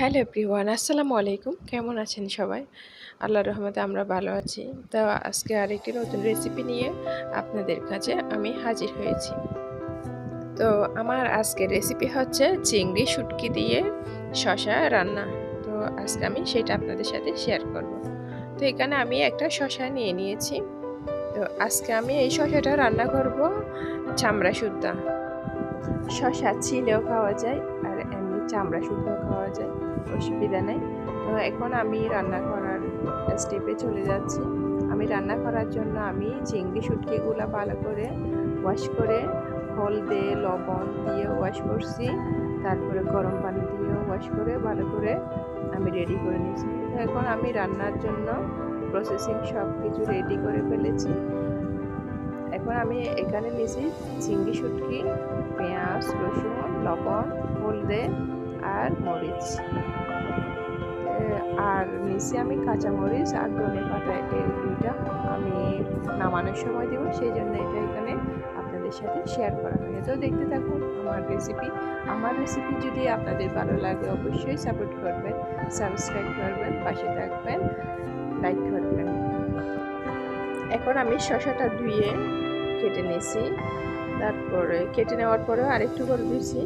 Hello everyone, আসসালামু আলাইকুম। কেমন আছেন সবাই? আল্লাহর রহমতে আমরা ভালো আছি। তো আজকে আরেকটি নতুন রেসিপি নিয়ে আপনাদের কাছে আমি হাজির হয়েছি। তো আমার আজকের রেসিপি হচ্ছে চিংড়ি শুটকি দিয়ে শশা রান্না। তো আজকে আমি সেটা আপনাদের সাথে শেয়ার করব। তো এখানে আমি একটা শশা নিয়ে নিয়েছি। তো আজকে আমি এই শশাটা রান্না করব চামড়া সুদ্ধা শশা ছিলেও খাওয়া যায় আর চামড়া শুদ্ধ খাওয়া যায়, অসুবিধা নেই। তো এখন আমি রান্না করার স্টেপে চলে যাচ্ছি। আমি রান্না করার জন্য আমি চিংড়ি শুটকিগুলো ভালো করে ওয়াশ করে হলদে, লবণ দিয়ে ওয়াশ করছি। তারপরে গরম পানি দিয়ে ওয়াশ করে ভালো করে আমি রেডি করে নিয়েছি। তো এখন আমি রান্নার জন্য প্রসেসিং সব কিছু রেডি করে ফেলেছি। এখন আমি এখানে নিয়েছি চিংড়ি শুটকি, পেঁয়াজ, রসুন, লবণ, হলদে আর মরিচ। আর নিচে আমি কাঁচামরিচ আর ধনে পাতা। এই দুইটা আমি নামানোর সময় দেবো, সেই জন্য এটা এখানে আপনাদের সাথে শেয়ার করা হয় তো দেখতে থাকুন আমার রেসিপি আমার রেসিপি যদি আপনাদের ভালো লাগে, অবশ্যই সাপোর্ট করবেন সাবস্ক্রাইব করবেন, পাশে থাকবেন লাইক করবেন। এখন আমি শশাটা ধুয়ে কেটে নিয়েছি। তারপরে কেটে নেওয়ার পরেও আরেকটু করে দিয়েছি।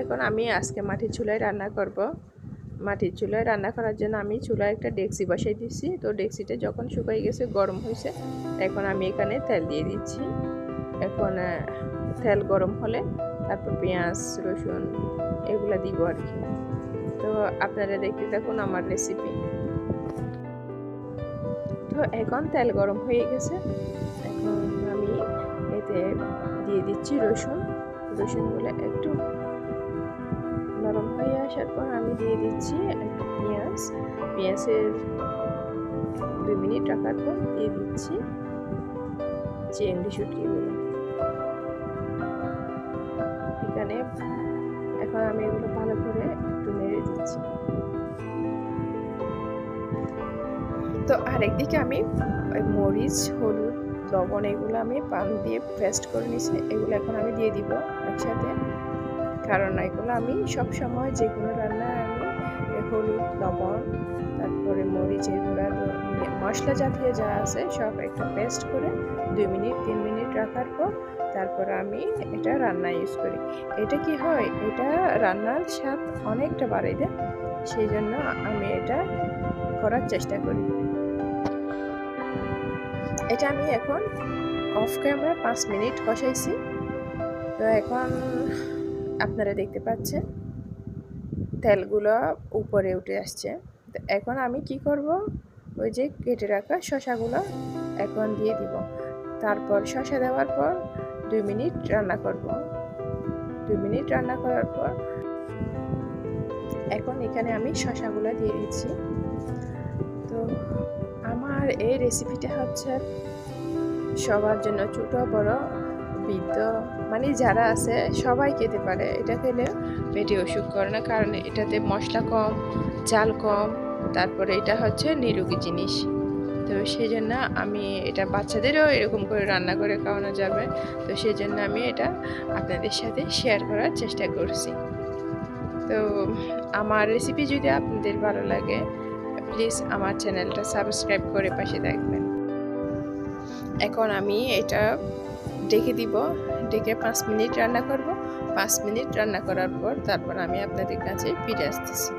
এখন আমি আজকে মাটির চুলায় রান্না করব। মাটির চুলায় রান্না করার জন্য আমি চুলায় একটা ডেক্সি বসাই দিচ্ছি তো ডেক্সিটা যখন শুকাই গেছে, গরম হয়েছে, এখন আমি এখানে তেল দিয়ে দিচ্ছি। এখন তেল গরম হলে তারপর পেঁয়াজ, রসুন এগুলো দিব আর কি। তো আপনারা দেখতে থাকুন আমার রেসিপি তো এখন তেল গরম হয়ে গেছে। এখন আমি এতে দিয়ে দিচ্ছি রসুন। রসুনগুলো একটু নরম হয়ে আসার পর আমি দিয়ে দিচ্ছি পেঁয়াজ। পেঁয়াজের দুই মিনিট রাখার পর দিয়ে দিচ্ছি চিংড়ি শুটকিগুলো। এখানে এখন আমি এগুলো ভালো করে একটু নেড়ে দিচ্ছি। তো আরেকদিকে আমি মরিচ, হলুদ, লবণ এগুলো আমি পান দিয়ে পেস্ট করে নিয়েছি। এগুলো এখন আমি দিয়ে দিব একসাথে। কারণ এগুলো আমি সব সময় যে কোনো রান্না আমি হলুদ, লবণ, তারপরে মরিচের গুঁড়া মশলা জাতীয় যা আছে সব একটা পেস্ট করে দুই মিনিট, তিন মিনিট রাখার পর তারপর আমি এটা রান্না ইউজ করি। এটা কি হয়? এটা রান্নার স্বাদ অনেকটা বাড়াই দেয়, সেই জন্য আমি এটা করার চেষ্টা করি। এটা আমি এখন অফ ক্যামেরা পাঁচ মিনিট কষাইছি তো এখন আপনারা দেখতে পাচ্ছেন। তেলগুলো উপরে উঠে আসছে। তো এখন আমি কি করব? ওই যে কেটে রাখা শশাগুলো এখন দিয়ে দিব। তারপর শশা দেওয়ার পর দুই মিনিট রান্না করব। দুই মিনিট রান্না করার পর এখন এখানে আমি শশাগুলো দিয়ে দিচ্ছি। তো আমার এই রেসিপিটা হচ্ছে সবার জন্য ছোট, বড়, বৃদ্ধ মানে যারা আছে, সবাই খেতে পারে। এটা খেলে পেটে অসুখ করে না। কারণ এটাতে মশলা কম, চাল কম, তারপরে এটা হচ্ছে নিরোগী জিনিস। তো সেই জন্য আমি এটা বাচ্চাদেরও এরকম করে রান্না করে খাওয়ানো যাবে। তো সেই জন্য আমি এটা আপনাদের সাথে শেয়ার করার চেষ্টা করছি। তো আমার রেসিপি যদি আপনাদের ভালো লাগে প্লিজ আমার চ্যানেলটা সাবস্ক্রাইব করে পাশে থাকবেন। এখন আমি এটা ডেকে দিব। ডেকে পাঁচ মিনিট রান্না করব। পাঁচ মিনিট রান্না করার পর তারপর আমি আপনাদের কাছে ফিরে আসতেছি।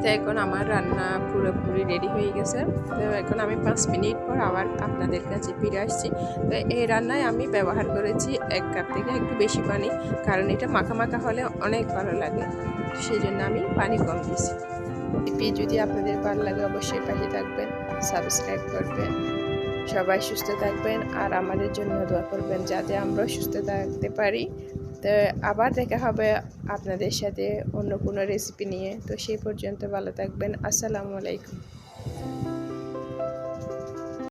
তো এখন আমার রান্না পুরোপুরি রেডি হয়ে গেছে। তো এখন আমি পাঁচ মিনিট পর আবার আপনাদের কাছে ফিরে আসছি। তো এই রান্নায় আমি ব্যবহার করেছি এক কাপ থেকে একটু বেশি পানি, কারণ এটা মাখা মাখা হলে অনেক ভালো লাগে। সেই জন্য আমি পানি কম দিয়েছি। যদি আপনাদের ভালো লাগে অবশ্যই পাশে থাকবেন, সাবস্ক্রাইব করবেন। সবাই সুস্থ থাকবেন আর আমাদের জন্য দোয়া করবেন যাতে আমরা সুস্থ থাকতে পারি। তো আবার দেখা হবে আপনাদের সাথে অন্য কোনো রেসিপি নিয়ে। তো সেই পর্যন্ত ভালো থাকবেন। আসসালামু আলাইকুম।